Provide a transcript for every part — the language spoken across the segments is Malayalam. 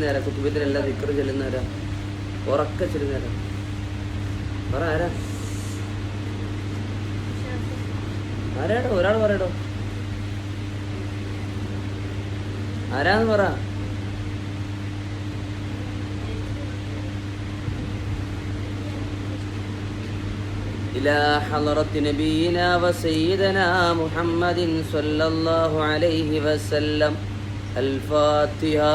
നേരം കുത്തുബത്തിലെല്ലാം ദിക്കറ് ചെല്ലുന്നവരാ ഉറക്ക ചെല്ലുന്നവരാ പറ ആരാ ആരാടോ ഒരാൾ പറയടോ ആരാന്ന് പറ إلى حضرة نبينا وسيدنا محمد صلى الله عليه وسلم الفاتحة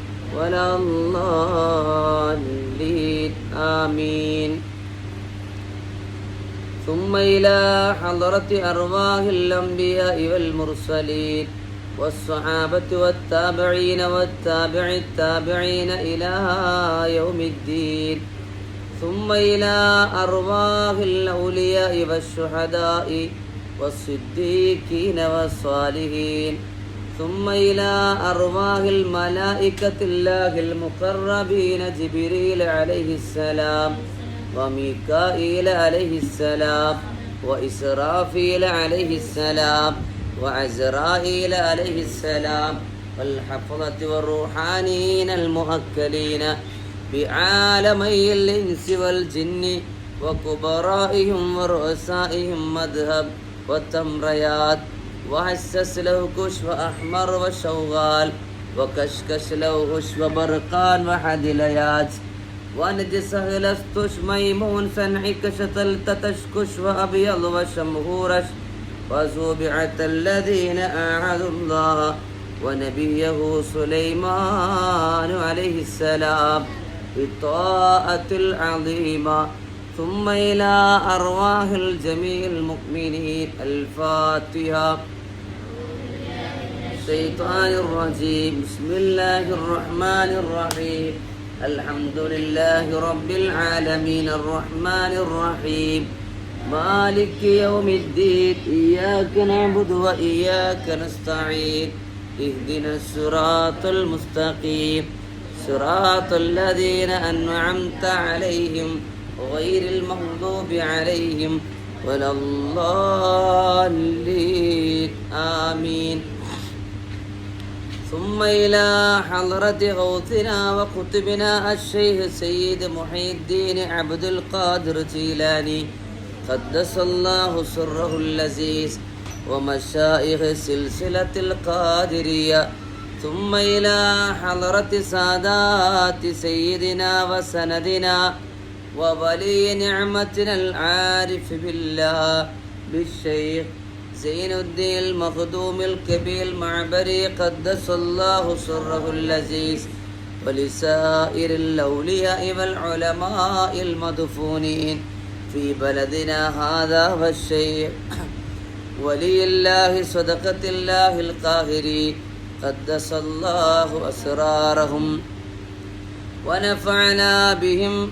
ولا الضالين آمين. ثم إلى حضرة أرواح الأنبياء والمرسلين والصحابة والتابعين والتابع التابعين إلى يوم الدين. ثم إلى أرواح الأولياء والشهداء والصديقين والصالحين. ثم إلى أرواح الملائكة الله المقربين جبريل عليه السلام وميكائيل عليه السلام وإسرافيل عليه السلام وعزرائيل عليه السلام والحفظة والروحانيين المؤكلين بعالمي الإنس والجن وكبرائهم ورؤسائهم مذهب والتمريات وحسس له كشف أحمر وشوغال وكشكش له هش وبرقان وحدليات ونجس لستش ميمون سنعك شتلت تشكش وأبيض وشمهورش. وزوبعة الذين أعادوا الله ونبيه سليمان عليه السلام. بالطاعة العظيمة ثم إلى أرواح الجميع المؤمنين. الفاتحة. الشيطان الرجيم. بسم الله الرحمن الرحيم. الحمد لله رب العالمين. الرحمن الرحيم. مالك يوم الدين. إياك نعبد وإياك نستعين. اهدنا الصراط المستقيم. صراط الذين أنعمت عليهم غير المغضوب عليهم ولا الضالين. آمين. ثم إلى حضرة غوثنا وقطبنا الشيخ سيد محي الدين عبد القادر جيلاني. قدس الله سره اللذيذ ومشائخ سلسلة القادرية. ثم إلى حضرة سادات سيدنا وسندنا وولي نعمتنا العارف بالله بالشيخ زين الدين المخدوم الكبير المعبري قدس الله سره اللذيذ ولسائر الأولياء والعلماء المدفونين في بلدنا هذا والشيخ. ولي الله صدقة الله القاهري قدس الله أسرارهم ونفعنا بهم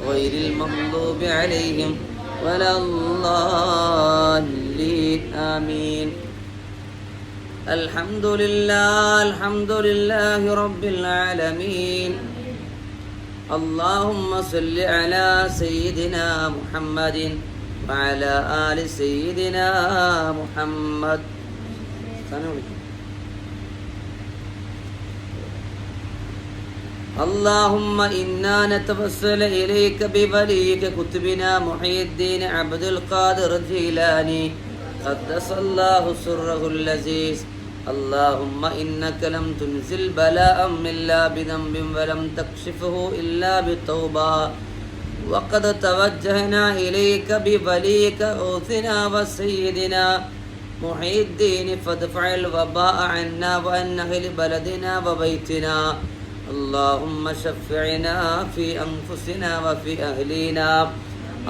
غير المغضوب عليهم ولا الضالين. آمين. الحمد لله الحمد لله رب العالمين. اللهم صل على سيدنا محمد وعلى آل سيدنا محمد. اللهم إنا نتوسل إليك بوليك كتبنا محي الدين عبد القادر الجيلاني. قدس الله سره اللذيذ. اللهم إنك لم تنزل بلاء إلا بذنب ولم تكشفه إلا بتوبة وقد توجهنا إليك بوليك أوثنا وسيدنا محي الدين فادفع الوباء عنا وعن أهل بلدنا وبيتنا. اللهم شفعنا في أنفسنا وفي أهلنا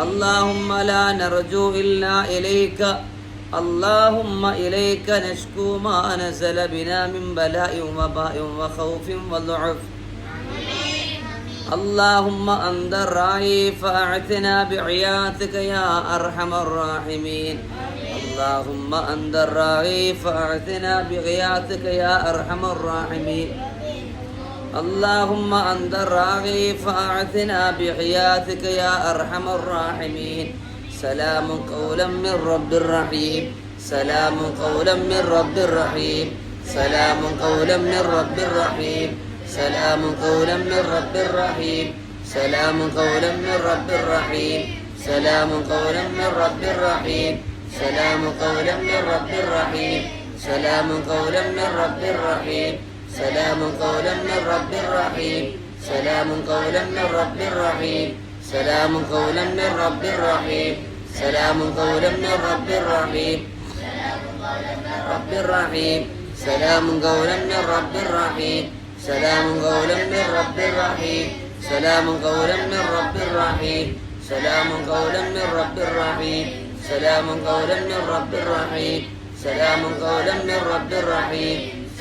اللهم لا نرجو إلا إليك اللهم إليك نشكو ما نزل بنا من بلاء وباء وخوف وضعف اللهم أنت الراعي فأعتنا بعياتك يا أرحم الراحمين اللهم أنت الراعي فأعتنا بغياثك يا أرحم الراحمين اللهم أنت الراغي فأعثنا بغياثك يا أرحم الراحمين. سلام قولا من رب الرحيم. سلام قولا من رب الرحيم. سلام قولا من رب الرحيم. سلام قولا من رب الرحيم. سلام قولا من رب الرحيم. سلام قولا من رب الرحيم. سلام قولا من رب الرحيم. سلام قولا من رب الرحيم. سلام قولا من رب الرحيم سلام قولا من رب الرحيم سلام قولا من رب الرحيم سلام قولا من رب الرحيم رب الرحيم سلام قولا من رب الرحيم سلام قولا من رب الرحيم سلام قولا من رب الرحيم سلام قولا من رب الرحيم سلام قولا من رب الرحيم سلام قولا من رب الرحيم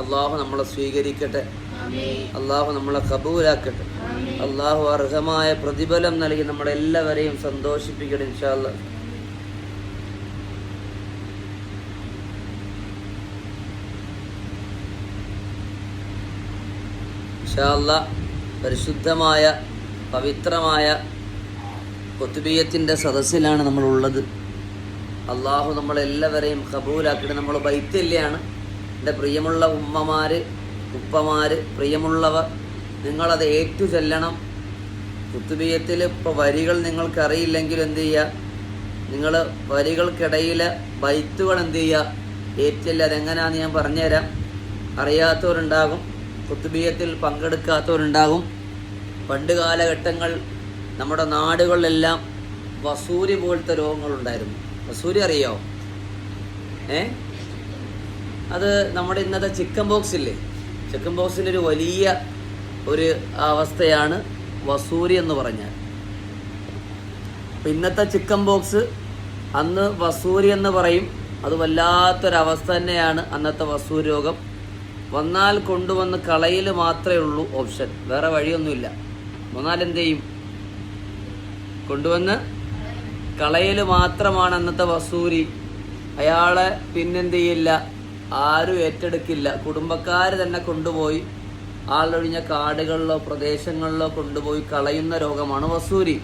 അള്ളാഹു നമ്മളെ സ്വീകരിക്കട്ടെ. അള്ളാഹു നമ്മളെ കബൂലാക്കട്ടെ. അള്ളാഹു അർഹമായ പ്രതിഫലം നൽകി നമ്മളെല്ലാവരെയും സന്തോഷിപ്പിക്കട്ടെ ഇൻഷാല്ല ഇൻഷാല്ല പരിശുദ്ധമായ പവിത്രമായ കൊത്തുബീയത്തിന്റെ സദസ്സിലാണ് നമ്മളുള്ളത്. അള്ളാഹു നമ്മളെല്ലാവരെയും കബൂലാക്കിയിട്ട് നമ്മൾ ബൈത്തല്യാണ്. എന്റെ പ്രിയമുള്ള ഉമ്മമാർ ഉപ്പമാർ പ്രിയമുള്ളവർ നിങ്ങളത് ഏറ്റു ചെല്ലണം കുത്തുബീയത്തിൽ ഇപ്പോൾ വരികൾ നിങ്ങൾക്കറിയില്ലെങ്കിൽ എന്ത് ചെയ്യുക നിങ്ങൾ വരികൾക്കിടയിൽ ബൈത്തുകൾ എന്ത് ചെയ്യുക ഏറ്റില്ല അതെങ്ങനെയാണെന്ന് ഞാൻ പറഞ്ഞുതരാം. അറിയാത്തവരുണ്ടാകും കുത്തുബീയത്തിൽ പങ്കെടുക്കാത്തവരുണ്ടാകും. പണ്ട് കാലഘട്ടങ്ങൾ നമ്മുടെ നാടുകളിലെല്ലാം വസൂരി പോലത്തെ രോഗങ്ങളുണ്ടായിരുന്നു. വസൂരി അറിയോ ഏ? അത് നമ്മുടെ ഇന്നത്തെ ചിക്കൻ ബോക്സ് ഇല്ലേ? ചിക്കൻ ബോക്സിന്റെ ഒരു വലിയ ഒരു അവസ്ഥയാണ് വസൂരി എന്ന് പറഞ്ഞാൽ. ഇന്നത്തെ ചിക്കൻ ബോക്സ് അന്ന് വസൂരി എന്ന് പറയും. അത് വല്ലാത്തൊരവസ്ഥ തന്നെയാണ് അന്നത്തെ വസൂരി രോഗം. വന്നാൽ കൊണ്ടുവന്ന് കളയിൽ മാത്രമേ ഉള്ളൂ ഓപ്ഷൻ വേറെ വഴിയൊന്നുമില്ല. വന്നാൽ എന്ത് ചെയ്യും? കൊണ്ടുവന്ന് കളയിൽ മാത്രമാണ് അന്നത്തെ വസൂരി. അയാളെ പിന്നെന്ത് ചെയ്യില്ല? ആരും ഏറ്റെടുക്കില്ല. കുടുംബക്കാർ തന്നെ കൊണ്ടുപോയി ആളൊഴിഞ്ഞ കാടുകളിലോ പ്രദേശങ്ങളിലോ കൊണ്ടുപോയി കളയുന്ന രോഗമാണ് വസൂരി.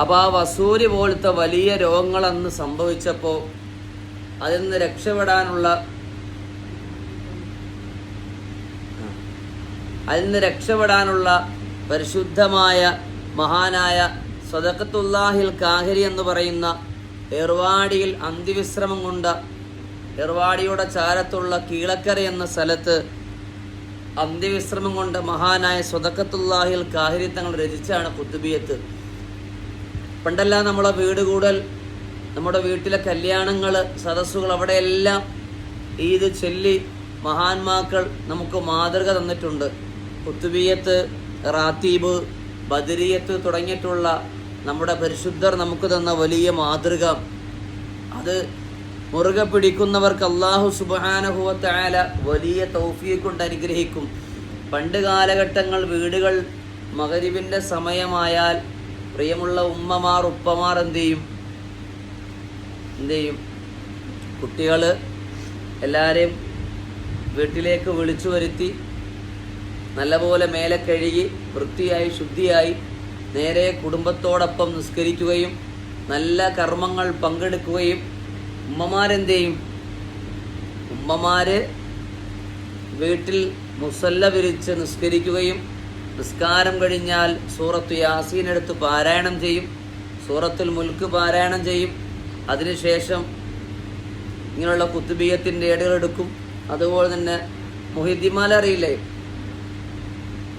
അപ്പോൾ ആ വസൂരി പോലത്തെ വലിയ രോഗങ്ങൾ അന്ന് സംഭവിച്ചപ്പോൾ അതിൽ നിന്ന് രക്ഷപ്പെടാനുള്ള അതിൽ നിന്ന് രക്ഷപ്പെടാനുള്ള പരിശുദ്ധമായ മഹാനായ സദക്കത്തുല്ലാഹിൽ കാഹരി എന്ന് പറയുന്ന ഏർവാടിയിൽ അന്തിവിശ്രമം കൊണ്ട എർവാടിയുടെ ചാരത്തുള്ള കീളക്കര എന്ന സ്ഥലത്ത് അന്ത്യവിശ്രമം കൊണ്ട് മഹാനായ സ്വതക്കത്തുല്ലാഹിൽ കാഹിരി തങ്ങൾ രചിച്ചാണ് കുത്തുബിയത്ത്. പണ്ടെല്ലാം നമ്മളെ വീട് കൂടൽ നമ്മുടെ വീട്ടിലെ കല്യാണങ്ങൾ സദസ്സുകൾ അവിടെയെല്ലാം ഈദ് ചൊല്ലി മഹാന്മാക്കൾ നമുക്ക് മാതൃക തന്നിട്ടുണ്ട്. കുത്തുബിയത്ത് റാത്തീബ് ബദരിയത്ത് തുടങ്ങിയിട്ടുള്ള നമ്മുടെ പരിശുദ്ധർ നമുക്ക് തന്ന വലിയ മാതൃക. അത് മുറുകെ പിടിക്കുന്നവർക്ക് അള്ളാഹു സുബാനഹുവത്തായ വലിയ തൗഫീഖ് കൊണ്ട് അനുഗ്രഹിക്കും. പണ്ട് കാലഘട്ടങ്ങൾ വീടുകൾ മകരിവിന്റെ സമയമായാൽ പ്രിയമുള്ള ഉമ്മമാർ ഉപ്പമാർ എന്ത് ചെയ്യും? എന്ത് ചെയ്യും? കുട്ടികൾ എല്ലാവരെയും വീട്ടിലേക്ക് വിളിച്ചു വരുത്തി നല്ലപോലെ മേലെ കഴുകി വൃത്തിയായി ശുദ്ധിയായി നേരെ കുടുംബത്തോടൊപ്പം നിസ്കരിക്കുകയും നല്ല കർമ്മങ്ങൾ പങ്കെടുക്കുകയും ഉമ്മമാരെന്ത് ഉമ്മമാര് വീട്ടിൽ മുസല്ല വിരിച്ച് നിസ്കരിക്കുകയും നിസ്കാരം കഴിഞ്ഞാൽ സൂറത്ത് യാസീൻ എടുത്ത് പാരായണം ചെയ്യും. സൂറത്തുൽ മുൽക്ക് പാരായണം ചെയ്യും. അതിനുശേഷം ഇങ്ങനെയുള്ള കുത്തുബീയത്തിന്റെ ഏടുകളെടുക്കും അതുപോലെ തന്നെ മൊഹിദ്ദിമാല അറിയില്ലേ?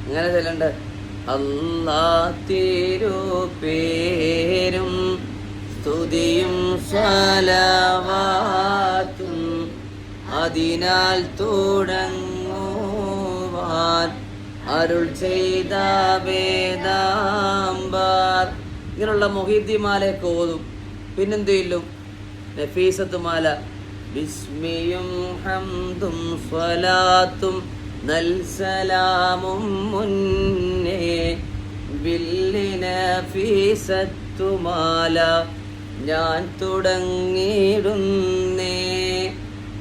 എങ്ങനെ ചെല്ലണ്ട്? അല്ലാ പേരും സ്തുതിയും സ്വലവാത്തും അതിനാൽ തുടങ്ങുവാൻ അരുൾ ചെയ്ത വേദാംബാർ. ഇങ്ങനെയുള്ള മൊഹീദ്ദിമാലയൊക്കെ ഓതും. പിന്നെന്ത് ചെയ്യും നഫീസത്ത് മാല ബിസ്മിയും ഹംദും സ്വലാത്തും നൽസലാമും മുന്നേ. ബില്ലിനഫീസത്തുമാല. ഞാൻ തുടങ്ങിയിടുന്നേ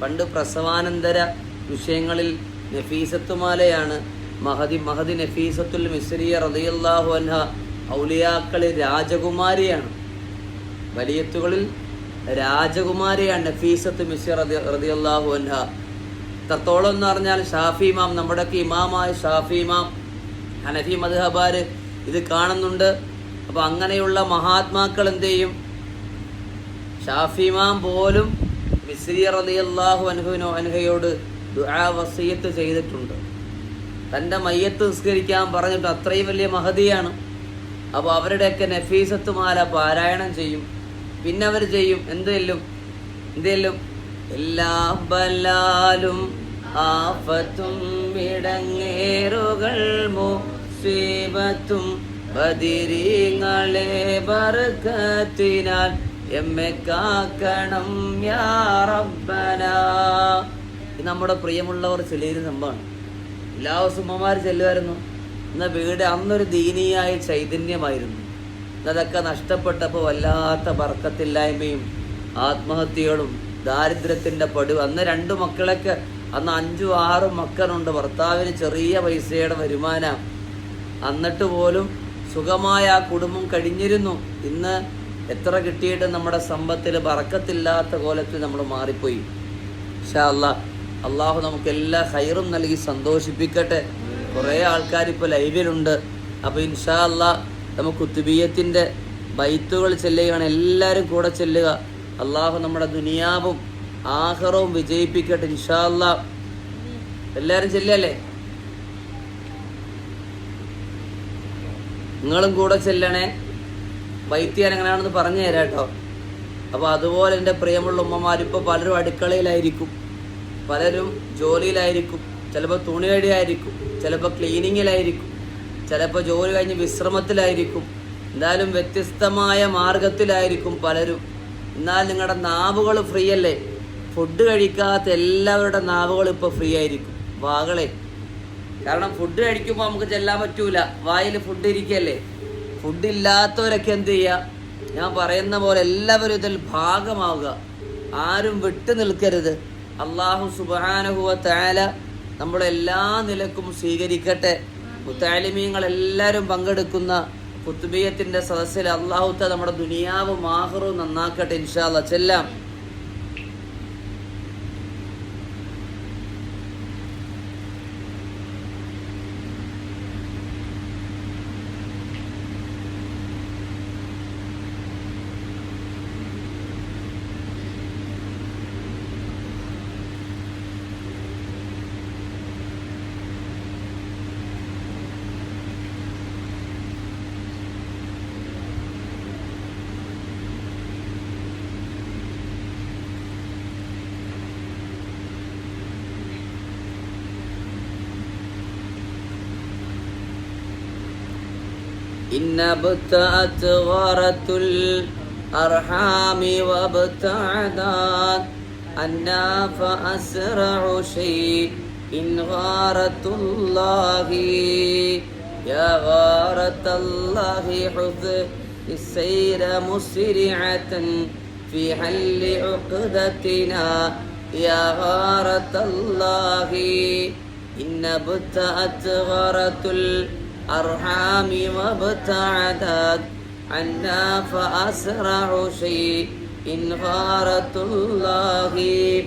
പണ്ട് പ്രസവാനന്തര വിഷയങ്ങളിൽ നഫീസത്തുമാലയാണ് മഹദി മഹദി നഫീസത്തുൽ മിസ്രിയ റതിയല്ലാഹു അൻഹ ഔലിയാക്കളിൽ രാജകുമാരിയാണ്. വലിയത്തുകളിൽ രാജകുമാരിയാണ് നഫീസത്ത് മിസ്രി റതി റതിയല്ലാഹു അൻഹ. എത്രത്തോളം എന്ന് പറഞ്ഞാൽ ഷാഫി ഇമാം നമ്മുടെയൊക്കെ ഇമാമായ ഷാഫി ഇമാം ഹനഫി മദ്ഹബാർ ഇത് കാണുന്നുണ്ട്. അപ്പോൾ അങ്ങനെയുള്ള മഹാത്മാക്കൾ എന്ത് ചെയ്യും? ഷാഫി ഇമാം പോലും മിസ്രി റളിയല്ലാഹു അൻഹുവിനോ അൻഹയോട് ദുആ വസീയത്ത് ചെയ്തിട്ടുണ്ട്. തന്റെ മയ്യത്ത് നിസ്കരിക്കാൻ പറഞ്ഞിട്ട് അത്രയും വലിയ മഹതിയാണ്. അപ്പോൾ അവരുടെയൊക്കെ നഫീസത്ത് മാല പാരായണം ചെയ്യും. പിന്നെ അവർ ചെയ്യും എന്ത് ചെല്ലും? എന്ത് ചെല്ലും? എല്ലാ ബലാലും ആഫത്തും ഇടങ്ങേറുകൾ മുസീബത്തും ബദിരീങ്ങളെ ബർക്കത്തിനാൽ എമ്മെ കാക്കണം യാ റബ്ബന. നമ്മുടെ പ്രിയമുള്ളവർ ചെല്ലിയൊരു സംഭവമാണ്. എല്ലാ സുമ്മമാർ ചെല്ലുമായിരുന്നു. എന്നാൽ വീട് അന്നൊരു ദീനീയായ ചൈതന്യമായിരുന്നു. അതൊക്കെ നഷ്ടപ്പെട്ടപ്പോൾ വല്ലാത്ത വർക്കത്തില്ലായ്മയും ആത്മഹത്യകളും ദാരിദ്ര്യത്തിന്റെ പടു അന്ന് രണ്ട് മക്കളൊക്കെ അന്ന് അഞ്ചും ആറും മക്കളുണ്ട്. ഭർത്താവിന് ചെറിയ പൈസയുടെ വരുമാനം. എന്നിട്ട് പോലും സുഖമായ ആ കുടുംബം കഴിഞ്ഞിരുന്നു. ഇന്ന് എത്ര കിട്ടിയിട്ട് നമ്മുടെ സമ്പത്തിൽ ബറക്കത്തില്ലാത്ത കോലത്തിൽ നമ്മൾ മാറിപ്പോയി. ഇൻഷാ അല്ല അള്ളാഹു നമുക്ക് എല്ലാ ഹൈറും നൽകി സന്തോഷിപ്പിക്കട്ടെ. കുറേ ആൾക്കാർ ഇപ്പോൾ ലൈവിലുണ്ട്. അപ്പോൾ ഇൻഷാ അല്ല നമുക്ക് കുത്തുബീയത്തിന്റെ ബൈത്തുകൾ ചെല്ലുകയാണ്. എല്ലാവരും കൂടെ ചെല്ലുക. അള്ളാഹു നമ്മുടെ ദുനിയാവും ആഹറവും വിജയിപ്പിക്കട്ടെ ഇൻഷാ അല്ല എല്ലാവരും ചെല്ലല്ലേ? നിങ്ങളും കൂടെ ചെല്ലണേ. വൈദ്യാൻ എങ്ങനെയാണെന്ന് പറഞ്ഞു തരാം കേട്ടോ. അപ്പോൾ അതുപോലെ എന്റെ പ്രിയമുള്ള ഉമ്മമാരിപ്പോൾ പലരും അടുക്കളയിലായിരിക്കും. പലരും ജോലിയിലായിരിക്കും. ചിലപ്പോൾ തുണി കഴുകിയായിരിക്കും ചിലപ്പോൾ ക്ലീനിങ്ങിലായിരിക്കും. ചിലപ്പോൾ ജോലി കഴിഞ്ഞ് വിശ്രമത്തിലായിരിക്കും. എന്തായാലും വ്യത്യസ്തമായ മാർഗത്തിലായിരിക്കും പലരും. എന്നാൽ നിങ്ങളുടെ നാവുകൾ ഫ്രീ അല്ലേ? ഫുഡ് കഴിക്കാത്ത എല്ലാവരുടെ നാവുകൾ ഇപ്പോൾ ഫ്രീ ആയിരിക്കും. വാകളെ കാരണം ഫുഡ് കഴിക്കുമ്പോൾ നമുക്ക് ചെല്ലാൻ പറ്റൂല. വായിൽ ഫുഡ് ഇരിക്കല്ലേ? ഫുഡ് ഇല്ലാത്തവരൊക്കെ എന്ത് ചെയ്യുക ഞാൻ പറയുന്ന പോലെ എല്ലാവരും ഇതിൽ ഭാഗമാവുക. ആരും വിട്ടു നിൽക്കരുത്. അള്ളാഹു സുബാനഹുവ താല നമ്മുടെ എല്ലാ നിലക്കും സ്വീകരിക്കട്ടെ. മുത്താലിമീങ്ങൾ എല്ലാവരും പങ്കെടുക്കുന്ന കുത്തുബീയത്തിന്റെ സദസ്സിൽ അള്ളാഹുത്ത നമ്മുടെ ദുനിയാവും ആഹറും നന്നാക്കട്ടെ ഇൻഷാല്ല ചെല്ലാം. إن ابتأت غارة الأرحام وابتعدت أنا فأسرع شيء إن غارة الله يا غارة الله حث السير مسرعة في حل عقدتنا يا غارة الله. إن ابتأت غارة الأرحام وابتعدت عنا فأسرع شيء غارة الله.